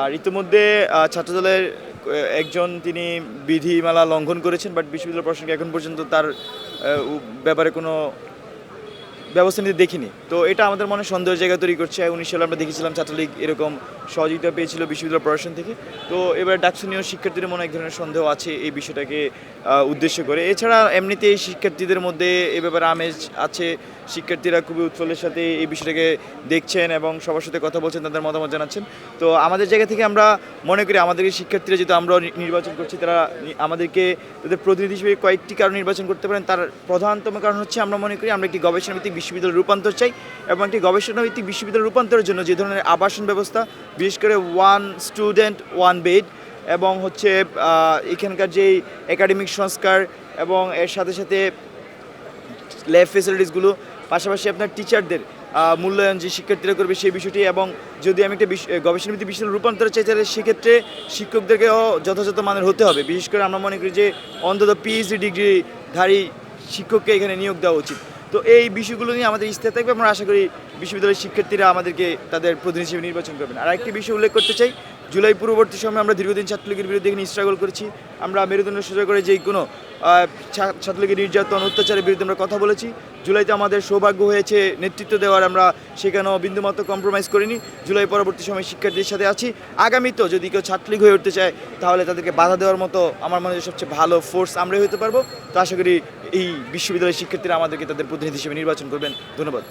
আর ইতিমধ্যে ছাত্রদলের একজন তিনি বিধিমালা লঙ্ঘন করেছেন, বাট বিশ্ববিদ্যালয় প্রশাসনকে এখন পর্যন্ত তার ব্যাপারে কোনো ব্যবস্থা নিতে দেখিনি। তো এটা আমাদের মনে সন্দেহের জায়গা তৈরি করছে। উনিশ সালে আমরা দেখেছিলাম ছাত্রলীগ এরকম সহযোগিতা পেয়েছিল বিশ্ববিদ্যালয় প্রশাসন থেকে। তো এবার ডাকসুনীয় শিক্ষার্থীদের মনে এক ধরনের সন্দেহ আছে এই বিষয়টাকে উদ্দেশ্য করে। এছাড়া এমনিতেই শিক্ষার্থীদের মধ্যে এ ব্যাপারে আমেজ আছে। শিক্ষার্থীরা খুবই উৎফুল্লের সাথে এই বিষয়টাকে দেখছেন এবং সবার সাথে কথা বলছেন, তাদের মতামত জানাচ্ছেন। তো আমাদের জায়গা থেকে আমরা মনে করি আমাদেরকে শিক্ষার্থীরা যেহেতু আমরা নির্বাচন করছি, তারা আমাদেরকে তাদের প্রতিনিধি হিসেবে কয়েকটি কারণ নির্বাচন করতে পারেন। তার প্রধানতম কারণ হচ্ছে আমরা মনে করি আমরা একটি গবেষণাভিত্তিক বিশ্ববিদ্যালয় রূপান্তর চাই এবং একটি গবেষণাভিত্তিক বিশ্ববিদ্যালয় রূপান্তরের জন্য যে ধরনের আবাসন ব্যবস্থা, বিশেষ করে ওয়ান স্টুডেন্ট ওয়ান বেড এবং হচ্ছে এখানকার যেই একাডেমিক সংস্কার এবং এর সাথে সাথে ল্যাব ফেসিলিটিসগুলো পাশাপাশি আপনার টিচারদের মূল্যায়ন যে শিক্ষার্থীরা করবে সেই বিষয়টি এবং যদি আমি একটা গবেষণাভিত্তিক বিষয় রূপান্তর চাই, তাহলে সেক্ষেত্রে শিক্ষকদেরকেও যথাযথ মানের হতে হবে। বিশেষ করে আমরা মনে করি যে অন্তত পিএইচডি ডিগ্রিধারী শিক্ষককে এখানে নিয়োগ দেওয়া উচিত। তো এই বিষয়গুলো নিয়ে আমাদের ইস্তে থাকবে আমরা আশা করি বিশ্ববিদ্যালয়ের শিক্ষার্থীরা আমাদেরকে তাদের প্রতিনিধি হিসেবে নির্বাচন করবেন। আর একটি বিষয় উল্লেখ করতে চাই, জুলাই পূর্ববর্তী সময়ে আমরা দীর্ঘদিন ছাত্রলীগের বিরুদ্ধে এখানে স্ট্রাগল করেছি। আমরা মেরুদণ্ড সোজা করে যে কোনো ছাত্রলীগের নির্যাতন, অত্যাচারের বিরুদ্ধে আমরা কথা বলেছি। জুলাইতে আমাদের সৌভাগ্য হয়েছে নেতৃত্ব দেওয়ার আমরা সেখানেও বিন্দুমাত্র কম্প্রোমাইজ করিনি। জুলাই পরবর্তী সময় শিক্ষার্থীদের সাথে আছি। আগামীতেও যদি কেউ ছাত্রলীগ হয়ে উঠতে চায়, তাহলে তাদেরকে বাধা দেওয়ার মতো আমার মনে হয় সবচেয়ে ভালো ফোর্স আমরাই হতে পারব। তো আশা করি এই বিশ্ববিদ্যালয়ের শিক্ষার্থীরা আমাদেরকে তাদের প্রতিনিধি হিসেবে নির্বাচন করবেন। ধন্যবাদ।